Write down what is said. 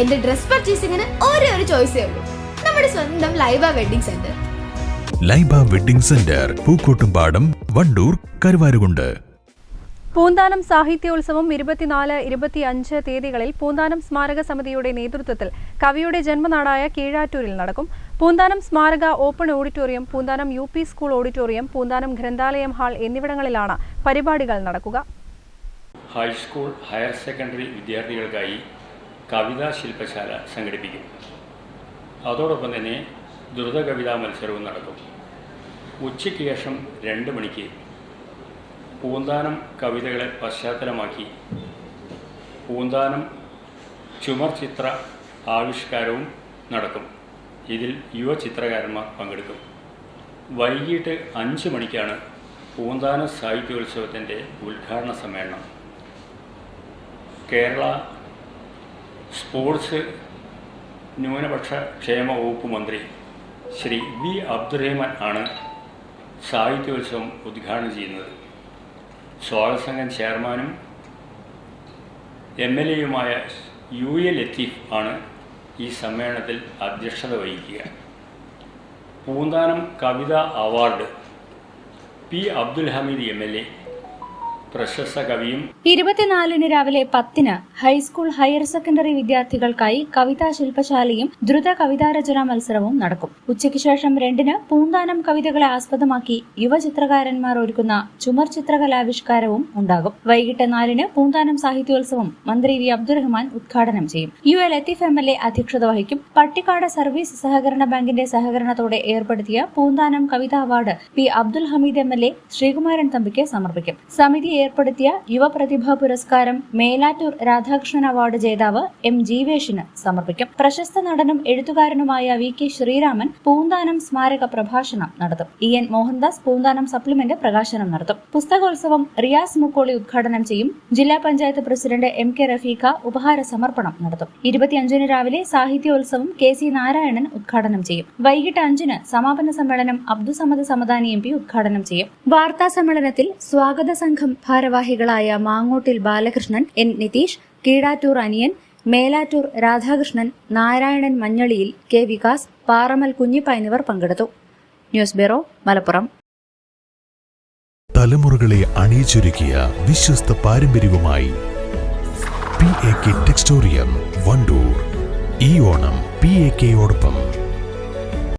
എന്റെ ഡ്രസ് പർച്ചേസിംഗിന് ഒരേ ഒരു ചോയ്സേ ഉള്ളൂ. നമ്മുടെ സ്വന്തം Laiba wedding centre. Laiba wedding centre Pookkottumpadam Wandoor Karuvarakundu. Poonthanam സാഹിത്യോത്സവം ഇരുപത്തിനാല് ഇരുപത്തിയഞ്ച് തീയതികളിൽ പൂന്താനം സ്മാരക സമിതിയുടെ നേതൃത്വത്തിൽ കവിയുടെ ജന്മനാടായ കീഴാറ്റൂരിൽ നടക്കും. പൂന്താനം സ്മാരക open auditorium Poonthanam U P school auditorium Poonthanam ഗ്രന്ഥാലയം hall എന്നിവിടങ്ങളിലാണ് പരിപാടികൾ നടക്കുക. ഹൈസ്കൂൾ ഹയർ സെക്കൻഡറി വിദ്യാർത്ഥികൾക്കായി കവിതാ ശില്പശാല സംഘടിപ്പിക്കും. അതോടൊപ്പം തന്നെ ദ്രുത കവിതാ മത്സരവും നടക്കും. ഉച്ചയ്ക്ക് ശേഷം രണ്ട് മണിക്ക് പൂന്താനം കവിതകളെ പശ്ചാത്തലമാക്കി പൂന്താനം ചുമർ ചിത്ര ആവിഷ്കാരവും നടക്കും. ഇതിൽ യുവ ചിത്രകാരന്മാർ പങ്കെടുക്കും. വൈകിട്ട് അഞ്ച് മണിക്കാണ് പൂന്താന സാഹിത്യോത്സവത്തിന്റെ ഉദ്ഘാടന സമ്മേളനം. കേരള സ്പോർട്സ് ന്യൂനപക്ഷ ക്ഷേമ വകുപ്പ് മന്ത്രി ശ്രീ വി അബ്ദുറഹ്മാൻ ആണ് സാഹിത്യോത്സവം ഉദ്ഘാടനം ചെയ്യുന്നത്. സ്വാഗത സംഘം ചെയർമാനും എം എൽ എയുമായ യു എ ലത്തീഫ് ആണ് ഈ സമ്മേളനത്തിൽ അധ്യക്ഷത വഹിക്കുക. പൂന്താനം കവിതാ award P Abdul Hameed M L A പ്രശസ്ത കവിയും ഇരുപത്തിനാലിന് രാവിലെ പത്തിന് ഹൈസ്കൂൾ ഹയർ സെക്കൻഡറി വിദ്യാർത്ഥികൾക്കായി കവിതാ ശില്പശാലയും ദ്രുത കവിതാരചനാ മത്സരവും നടക്കും. ഉച്ചയ്ക്ക് ശേഷം രണ്ടിന് പൂന്താനം കവിതകളെ ആസ്പദമാക്കി യുവചിത്രകാരന്മാർ ഒരുക്കുന്ന ചുമർ ചിത്രകലാവിഷ്കാരവും ഉണ്ടാകും. വൈകിട്ട് നാലിന് പൂന്താനം സാഹിത്യോത്സവം മന്ത്രി വി. അബ്ദുറഹ്മാൻ ഉദ്ഘാടനം ചെയ്യും. U A Latheef M L A അധ്യക്ഷത വഹിക്കും. പട്ടിക്കാട് സർവീസ് സഹകരണ ബാങ്കിന്റെ സഹകരണത്തോടെ ഏർപ്പെടുത്തിയ പൂന്താനം കവിതാ award P. Abdul Hameed M L A Sreekumaran തമ്പിക്ക് സമർപ്പിക്കും. സമിതി ഏർപ്പെടുത്തിയ യുവപ്രതിഭ പുരസ്കാരം മേലാറ്റൂർ രാധാകൃഷ്ണൻ അവാർഡ് ജേതാവ് എം ജീവേഷിന് സമർപ്പിക്കും. പ്രശസ്ത നടനും എഴുത്തുകാരനുമായ വി കെ ശ്രീരാമൻ പൂന്താനം സ്മാരക പ്രഭാഷണം നടത്തും. E N Mohandas Poonthanam supplement പ്രകാശനം നടത്തും. പുസ്തകോത്സവം റിയാസ് മുക്കോളി ഉദ്ഘാടനം ചെയ്യും. ജില്ലാ panchayat president M K Rafeeqa ഉപഹാര സമർപ്പണം നടത്തും. ഇരുപത്തിയഞ്ചിന് രാവിലെ സാഹിത്യോത്സവം കെ സി നാരായണൻ ഉദ്ഘാടനം ചെയ്യും. വൈകിട്ട് അഞ്ചിന് സമാപന സമ്മേളനം അബ്ദുസമദ് സമദാനി എം പി ഉദ്ഘാടനം ചെയ്യും. വാർത്താ സമ്മേളനത്തിൽ സ്വാഗത സംഘം ഭാരവാഹികളായ മാങ്ങോട്ടിൽ ബാലകൃഷ്ണൻ എൻ നിതീഷ് കീഴാറ്റൂർ അനിയൻ മേലാറ്റൂർ രാധാകൃഷ്ണൻ നാരായണൻ മഞ്ഞളിയിൽ കെ വികാസ് പാറമൽ കുഞ്ഞിപ്പ എന്നിവർ പങ്കെടുത്തു. News bureau Malappuram. തലമുറകളെ അണിയിച്ചൊരുക്കിയ വിശ്വസ്ത പാരമ്പര്യവുമായി P A K Textorium Wandoor. ഈ ഓണം പി എ കെയോടൊപ്പം